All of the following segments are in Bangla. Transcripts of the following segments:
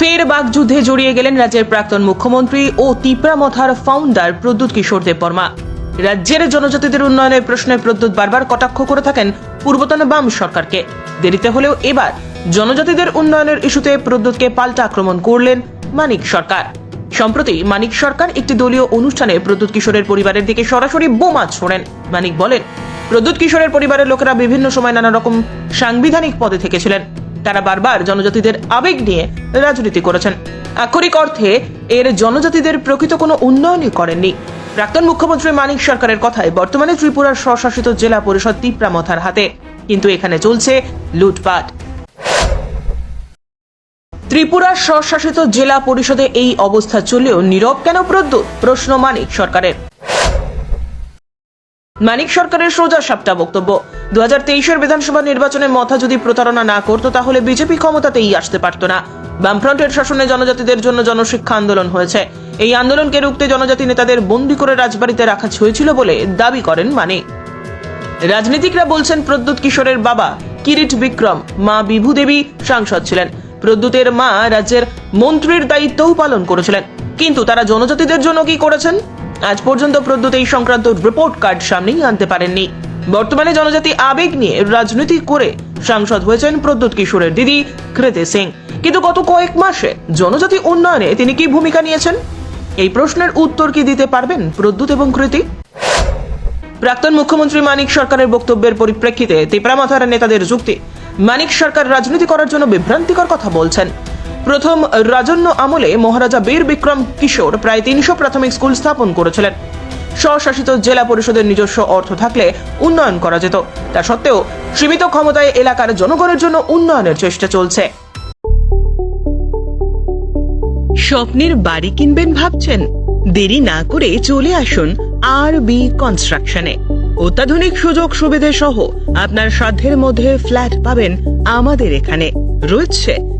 ফের বাগযুদ্ধে জড়িয়ে গেলেন রাজ্যের প্রাক্তন মুখ্যমন্ত্রী ও তিপ্রামথার ফাউন্ডার প্রদ্যুৎ কিশোর দেববর্মা রাজ্যের জনজাতিদের উন্নয়নের প্রশ্নে প্রদ্যুৎ বারবার কটাক্ষ করে থাকেন পূর্বতন বাম সরকারকে। দেরিতে হলেও এবার জনজাতিদের উন্নয়নের ইস্যুতে প্রদ্যুৎকে পাল্টা আক্রমণ করলেন মানিক সরকার। সম্প্রতি মানিক সরকার একটি দলীয় অনুষ্ঠানে প্রদ্যুৎ কিশোরের পরিবারের দিকে সরাসরি বোমা ছোড়েন। মানিক বলেন, প্রদ্যুৎ কিশোরের পরিবারের লোকেরা বিভিন্ন সময় নানা রকম সাংবিধানিক পদে থেকেছিলেন। তারা বারবার জনজাতিদের আবেগ নিয়ে রাজনীতি করেছেন। আক্ষরিক অর্থে, এর জনজাতিদের প্রকৃত কোনো উন্নয়নই করেননি। প্রাক্তন মুখ্যমন্ত্রী মানিক সরকারের কথায় বর্তমানে ত্রিপুরার স্বশাসিত জেলা পরিষদ তিপ্রামথার হাতে। কিন্তু এখানে চলছে লুটপাট। ত্রিপুরার স্বশাসিত জেলা পরিষদে এই অবস্থা চলেও নীরব কেন প্রদ্যুৎ? প্রশ্ন মানিক সরকারের। মানিক সরকারের সোজা সাপটা বক্তব্য। দু হাজার তেইশের বিধানসভা নির্বাচনে মথা যদি প্রতারণা না করতো, তাহলে বিজেপি ক্ষমতাতেই আসতে পারতো না। বামফ্রন্টের শাসনে জনজাতিদের জন্য জনশিক্ষা আন্দোলন হয়েছে। এই আন্দোলনকে রুখতে জনজাতি নেতাদের বন্দি করে রাজবাড়িতে রাখা হয়েছিল বলে দাবি করেন মানিক। রাজনীতিকরা বলছেন, প্রদ্যুৎ কিশোরের বাবা কিরিট বিক্রম, মা বিভু দেবী সাংসদ ছিলেন। প্রদ্যুতের মা রাজ্যের মন্ত্রীর দায়িত্বও পালন করেছিলেন। কিন্তু তারা জনজাতিদের জন্য কি করেছেন? আজ পর্যন্ত প্রদ্যুৎ এই সংক্রান্ত রিপোর্ট কার্ড সামনেই আনতে পারেননি। বর্তমানে জনজাতি আবেগ নিয়ে রাজনীতি করে সাংসদ হয়েছেন প্রদ্যুৎ কিশোরের দিদি কৃতি সিং। কিন্তু গত কয়েক মাসে জনজাতি উন্নয়নে তিনি কি ভূমিকা নিয়েছেন? এই প্রশ্নের উত্তর কি দিতে পারবেন প্রদ্যুৎ এবং কৃতি? প্রাক্তন মুখ্যমন্ত্রী মানিক সরকারের বক্তব্যের পরিপ্রেক্ষিতে তিপ্রামাথার নেতাদের যুক্তি, মানিক সরকার রাজনীতি করার জন্য বিভ্রান্তিকর কথা বলছেন। প্রথম রাজন্য আমলে মহারাজা বীর বিক্রম কিশোর প্রায় তিনশো প্রাথমিক স্কুল স্থাপন করেছিলেন। স্বশাসিত জেলা পরিষদের নিজস্ব অর্থ থাকলে উন্নয়ন করা যেত। তা সত্ত্বেও সীমিত ক্ষমতায় এলাকার জনগণের জন্য উন্নয়নের চেষ্টা চলছে। স্বপ্নের বাড়ি কিনবেন ভাবছেন? দেরি না করে চলে আসুন আর বি কনস্ট্রাকশনে। অত্যাধুনিক সুযোগ সুবিধে সহ আপনার সাধ্যের মধ্যে ফ্ল্যাট পাবেন আমাদের এখানে। রয়েছে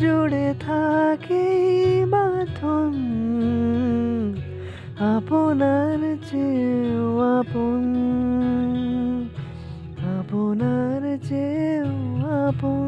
জুড়ে থাকে মাথন। আপনার চেয়েও আপন। আপনার চেয়েও আপন।